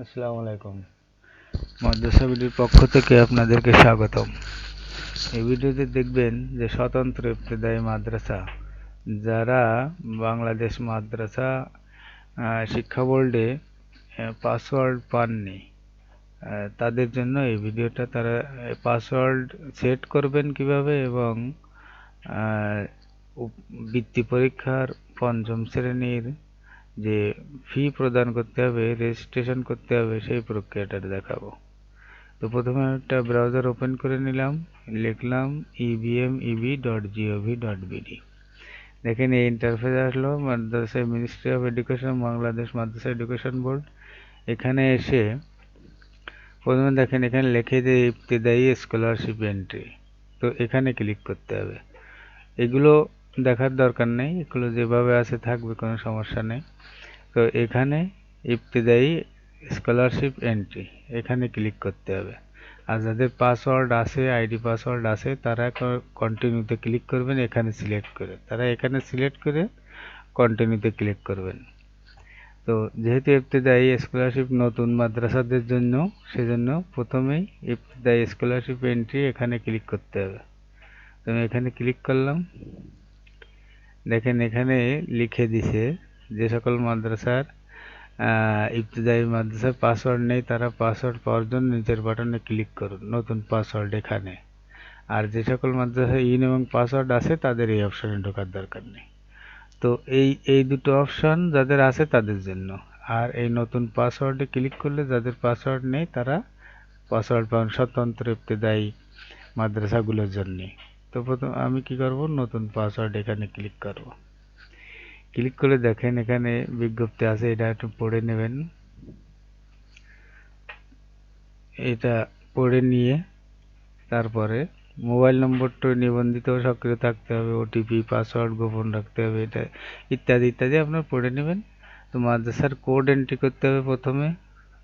আসসালামু আলাইকুম। মাদ্রাসা বিডির পক্ষ থেকে আপনাদেরকে স্বাগতম। এই ভিডিওতে দেখবেন যে স্বতন্ত্র ইবতেদায়ী মাদ্রাসা, যারা বাংলাদেশ মাদ্রাসা শিক্ষা বোর্ডে পাসওয়ার্ড পাননি তাদের জন্য এই ভিডিওটা তারা পাসওয়ার্ড সেট করবেন কীভাবে এবং বৃত্তি পরীক্ষার পঞ্চম শ্রেণির যে ফি প্রদান করতে হবে রেজিস্ট্রেশন করতে হবে, সেই প্রক্রিয়াটা দেখাবো। তো প্রথমে একটা ব্রাউজার ওপেন করে নিলাম, লিখলাম EBM EB dot GOV dot BD দেখেন এই ইন্টারফেস আসলো, মাদ্রাসা ministry of education Bangladesh Madrasa education board এখানে এসে প্রথমে দেখেন এখানে লিখে যে ইবতেদায়ী স্কলারশিপ এন্ট্রি তো এখানে ক্লিক করতে হবে। এগুলো দেখার দরকার নেই, এগুলো যেভাবে আছে থাকবে, কোনো সমস্যা নেই। তো এখানে ইবতেদায়ী স্কলারশিপ এন্ট্রি এখানে ক্লিক করতে হবে। আর যাদের পাসওয়ার্ড আছে আইডি পাসওয়ার্ড আছে, তারা কন্টিনিউতে ক্লিক করবেন, এখানে সিলেক্ট করে। তারা এখানে সিলেক্ট করে কন্টিনিউতে ক্লিক করবেন। তো যেহেতু ইবতেদায়ী স্কলারশিপ নতুন মাদ্রাসাদের জন্য, সেজন্য প্রথমেই ইবতেদায়ী স্কলারশিপ এন্ট্রি এখানে ক্লিক করতে হবে। তো আমি এখানে ক্লিক করলাম। দেখেন এখানে লিখে দিছে যে সকল মাদ্রাসার আহ, মাদ্রাসার পাসওয়ার্ড নেই তারা পাসওয়ার্ড পাওয়ার জন্য নিচের বাটনে ক্লিক করুন নতুন পাসওয়ার্ড এখানে। আর যে সকল মাদ্রাসায় ইন এবং পাসওয়ার্ড আছে তাদের এই অপশানে ঢোকার দরকার নেই। তো এই এই দুটো অপশান যাদের আছে তাদের জন্য। আর এই নতুন পাসওয়ার্ডে ক্লিক করলে যাদের পাসওয়ার্ড নেই তারা পাসওয়ার্ড পাবেন স্বতন্ত্র ইবতেদায়ী মাদ্রাসাগুলোর জন্য। তো প্রথম আমি কি করব? নতুন পাসওয়ার্ড এখানে ক্লিক করব। ক্লিক করে দেখেন এখানে বিজ্ঞপ্তি আছে, এটা একটু পড়ে নেবেন। এটা পড়ে নিয়ে তারপরে মোবাইল নম্বরটা নিবন্ধিত, সক্রিয় থাকতে হবে ওটিপি পাসওয়ার্ড গোপন রাখতে হবে, এটা ইত্যাদি ইত্যাদি আপনার পড়ে নেবেন। তো মাদ্রাসার কোড এন্ট্রি করতে হবে প্রথমে।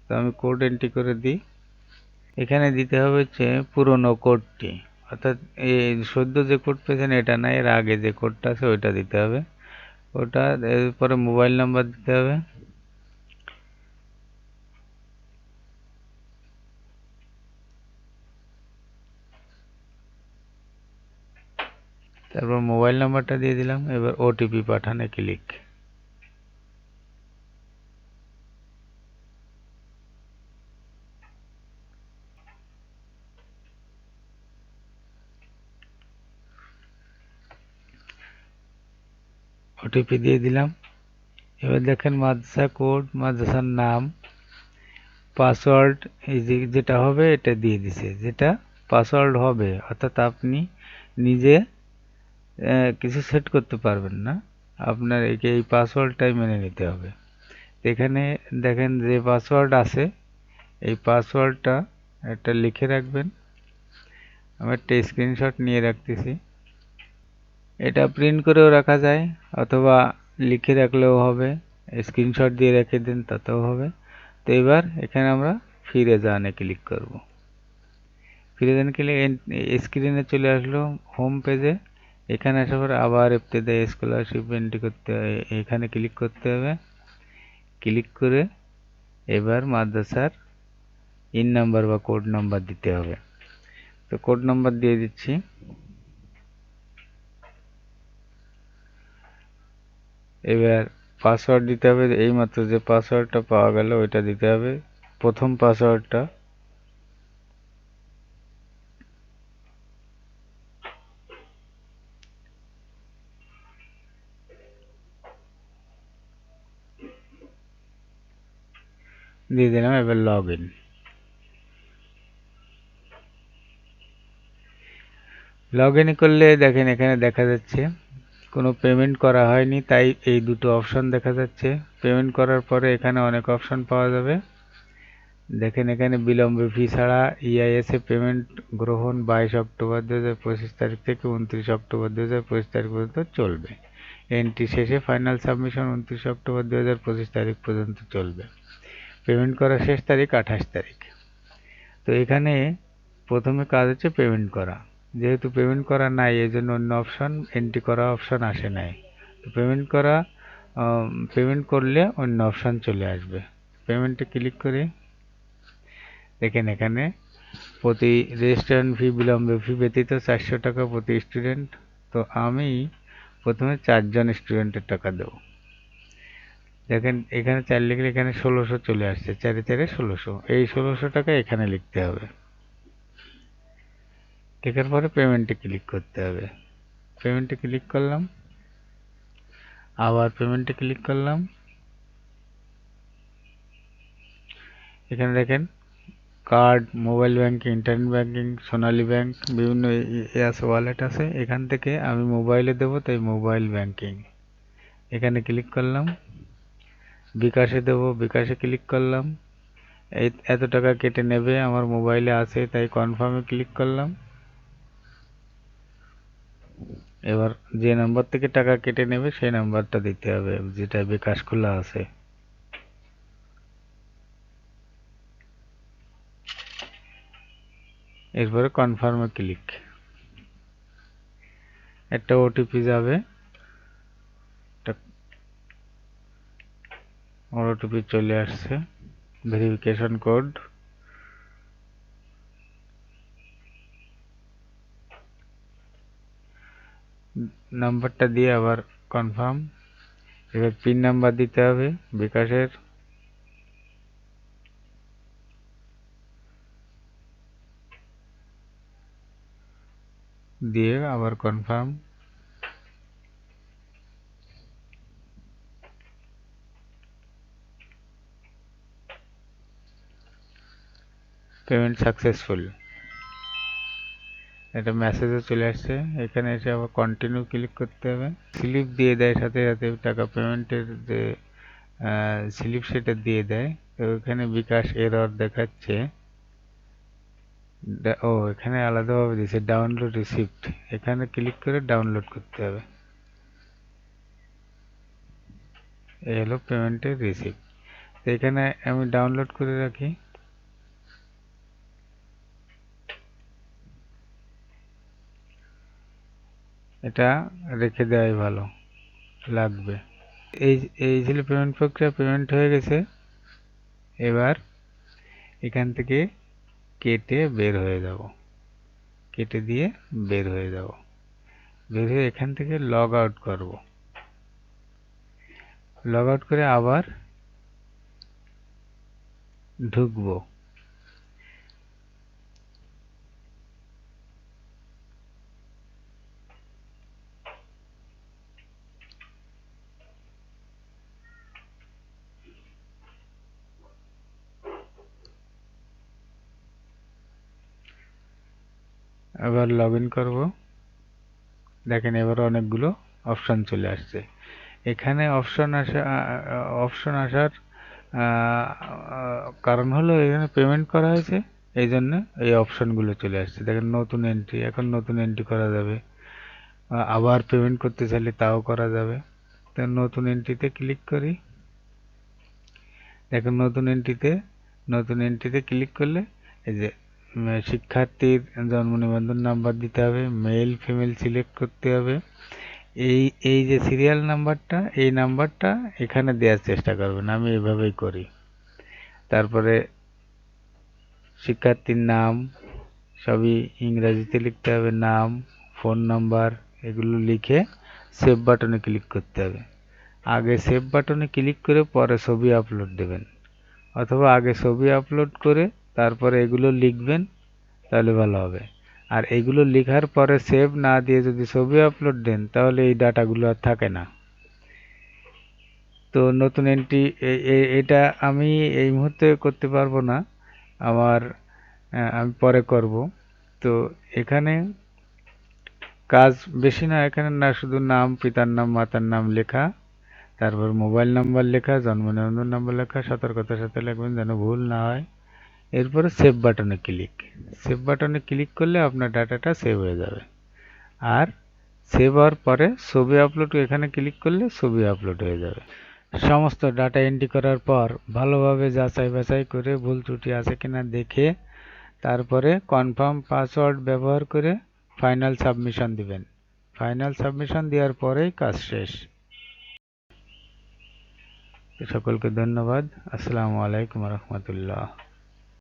তো আমি কোড এন্ট্রি করে দিই। এখানে দিতে হবে হচ্ছে পুরনো কোডটি অর্থাৎ এই সদ্য যে কোড পেয়েছেন, এটা না এর আগে যে কোডটা আছে, ওইটা দিতে হবে। ওটা, এরপরে মোবাইল নাম্বার দিতে হবে। তারপর মোবাইল নাম্বারটা দিয়ে দিলাম। এবার ওটিপি পাঠানে ক্লিক ওটিপি দিয়ে দিলাম। এবার দেখেন মাদ্রাসা কোড, মাদ্রাসার নাম পাসওয়ার্ড এই যে যেটা হবে এটা দিয়ে দিছে। যেটা পাসওয়ার্ড হবে, অর্থাৎ আপনি নিজে কিছু সেট করতে পারবেন না। আপনার একে এই পাসওয়ার্ডটাই মেনে নিতে হবে। এখানে দেখেন যে পাসওয়ার্ড আছে, এই পাসওয়ার্ডটা একটা লিখে রাখবেন। আমি একটা স্ক্রিনশট নিয়ে রাখতেছি। এটা প্রিন্ট করেও রাখা যায়, অথবা লিখে রাখলেও হবে। স্ক্রিনশট দিয়ে রেখে দিন, তাতেও হবে। তো এবার এখানে আমরা ফিরে যানে ক্লিক করব। ফিরে যান ক্লিক স্ক্রিনে চলে আসলো হোম পেজে এখানে আসার পর আবার ইবতেদায়ী স্কলারশিপ এন্ট্রি করতে, এখানে ক্লিক করতে হবে। ক্লিক করে এবার মাদ্রাসার ইন নাম্বার বা কোড নাম্বার দিতে হবে। তো কোড নাম্বার দিয়ে দিচ্ছি। এবার পাসওয়ার্ড দিতে হবে, এইমাত্র যে পাসওয়ার্ডটা পাওয়া গেল ওইটা দিতে হবে। প্রথম পাসওয়ার্ডটা দিয়ে দিলাম, এবার লগ ইন লগ ইন করলে দেখেন এখানে দেখা যাচ্ছে কোনো পেমেন্ট করা হয়নি, তাই এই দুটো অপশন দেখা যাচ্ছে। পেমেন্ট করার পরে এখানে অনেক অপশন পাওয়া যাবে। দেখেন এখানে বিলম্বে ফি ছাড়া ইআইএস এ পেমেন্ট গ্রহণ বাইশ অক্টোবর দু হাজার পঁচিশ তারিখ থেকে উনত্রিশ অক্টোবর দু হাজার পঁচিশ তারিখ পর্যন্ত চলবে। এন্ট্রি শেষে ফাইনাল সাবমিশন উনত্রিশ অক্টোবর দু হাজার পঁচিশ তারিখ পর্যন্ত চলবে। পেমেন্ট করার শেষ তারিখ আঠাশ তারিখ। তো এখানে প্রথমে কাজ হচ্ছে পেমেন্ট করা। যেহেতু পেমেন্ট করা নাই এই জন্য অন্য অপশন এন্ট্রি করা অপশন আসে নাই। তো পেমেন্ট করা পেমেন্ট করলে অন্য অপশন চলে আসবে। পেমেন্টে ক্লিক করে দেখেন এখানে প্রতি রেজিস্ট্রেশন ফি বিলম্ব ফি ব্যতীত চারশো টাকা প্রতি স্টুডেন্ট তো আমি প্রথমে চারজন স্টুডেন্টের টাকা দেবো। দেখেন এখানে চার লিখলে এখানে ষোলোশো চলে আসছে, চারে চারে ষোলোশো। এই ষোলোশো টাকা এখানে লিখতে হবে। লেখার পরে পেমেন্টে ক্লিক করতে হবে। পেমেন্টে ক্লিক করলাম। আবার পেমেন্টে ক্লিক করলাম। এখানে দেখেন card mobile banking internet banking Sonali bank বিভিন্ন আছে ওয়ালেট আছে। এখান থেকে আমি মোবাইলে দেবো, তাই মোবাইল ব্যাংকিং এখানে ক্লিক করলাম। বিকাশে দেবো, বিকাশে ক্লিক করলাম। এত টাকা কেটে নেবে, আমার মোবাইলে আছে, তাই কনফার্মে ক্লিক করলাম। এবার যে নাম্বার থেকে টাকা কেটে নেবে, সেই নাম্বারটা দিতে হবে, যেটা বিকাশ খোলা আছে। এরপরে কনফার্মে ক্লিক একটা ওটিপি যাবে। ওটিপি চলে আসছে। ভেরিফিকেশন কোড নাম্বারটা দিয়ে আবার কনফার্ম এবার পিন নাম্বার দিতে হবে বিকাশের দিয়ে আবার কনফার্ম পেমেন্ট সাকসেসফুল একটা মেসেজও চলে আসছে। এখানে এসে আবার কন্টিনিউ ক্লিক করতে হবে। স্লিপ দিয়ে দেয় সাথে সাথে টাকা পেমেন্টের যে স্লিপ সেটা দিয়ে দেয়। তো এখানে বিকাশ এরর দেখাচ্ছে। ও, এখানে আলাদাভাবে দিয়েছে ডাউনলোড রিসিপ্ট এখানে ক্লিক করে ডাউনলোড করতে হবে। এই হলো পেমেন্টের রিসিপ্ট এখানে আমি ডাউনলোড করে রাখি। এটা রেখে দেওয়াই ভালো, লাগবে। এই এই ছিল পেমেন্ট প্রক্রিয়া পেমেন্ট হয়ে গেছে। এবার এখান থেকে কেটে বের হয়ে যাব। কেটে দিয়ে বের হয়ে যাব। বের হয়ে এখান থেকে লগ আউট করব। লগ আউট করে আবার ঢুকবো। এবার লগ ইন করব। দেখেন এবার অনেকগুলো অপশন চলে আসছে। এখানে অপশন আসা অপশন আসার কারণ হলো এখানে পেমেন্ট করা হয়েছে, এই জন্য এই অপশনগুলো চলে আসছে। দেখেন নতুন এন্ট্রি এখন নতুন এন্ট্রি করা যাবে। আবার পেমেন্ট করতে চাইলে তাও করা যাবে। তো নতুন এন্ট্রিতে ক্লিক করি। দেখেন নতুন এন্ট্রিতে নতুন এন্ট্রিতে ক্লিক করলে এই যে শিক্ষার্থীর জন্ম নিবন্ধন নাম্বার দিতে হবে মেল ফিমেল সিলেক্ট করতে হবে। এই এই যে সিরিয়াল নাম্বারটা এই নাম্বারটা এখানে দেওয়ার চেষ্টা করবেন, আমি এভাবেই করি। তারপরে শিক্ষার্থীর নাম, সবই ইংরাজিতে লিখতে হবে, নাম ফোন নাম্বার এগুলো লিখে সেভ বাটনে ক্লিক করতে হবে। আগে সেভ বাটনে ক্লিক করে পরে ছবি আপলোড দেবেন, অথবা আগে ছবি আপলোড করে তারপরে এগুলো লিখবেন, তাহলে ভালো হবে। আর এগুলো লেখার পরে সেভ না দিয়ে যদি ছবি আপলোড দেন, তাহলে এই ডাটাগুলো আর থাকে না। তো নতুন এন্ট্রি এটা আমি এই মুহূর্তে করতে পারব না। আমার আমি পরে করব। তো এখানে কাজ বেশি না, এখানে না শুধু নাম, পিতার নাম, মাতার নাম লেখা। তারপর মোবাইল নাম্বার লেখা, জন্ম নিবন্ধন নাম্বার লেখা, সতর্কতার সাথে লিখবেন যেন ভুল না হয়। এরপরে সেভ বাটনে ক্লিক সেভ বাটনে ক্লিক করলে আপনার ডাটাটা সেভ হয়ে যাবে। আর সেভ হওয়ার পরে ছবি আপলোড এখানে ক্লিক করলে ছবি আপলোড হয়ে যাবে। সমস্ত ডাটা এন্ট্রি করার পর ভালোভাবে যাচাই বাছাই করে ভুল ত্রুটি আছে কিনা দেখে তারপরে কনফার্ম পাসওয়ার্ড ব্যবহার করে ফাইনাল সাবমিশন দিবেন। ফাইনাল সাবমিশন দেওয়ার পরেই কাজ শেষ। সকলকে ধন্যবাদ। আসসালামু আলাইকুম রহমতুল্লাহ।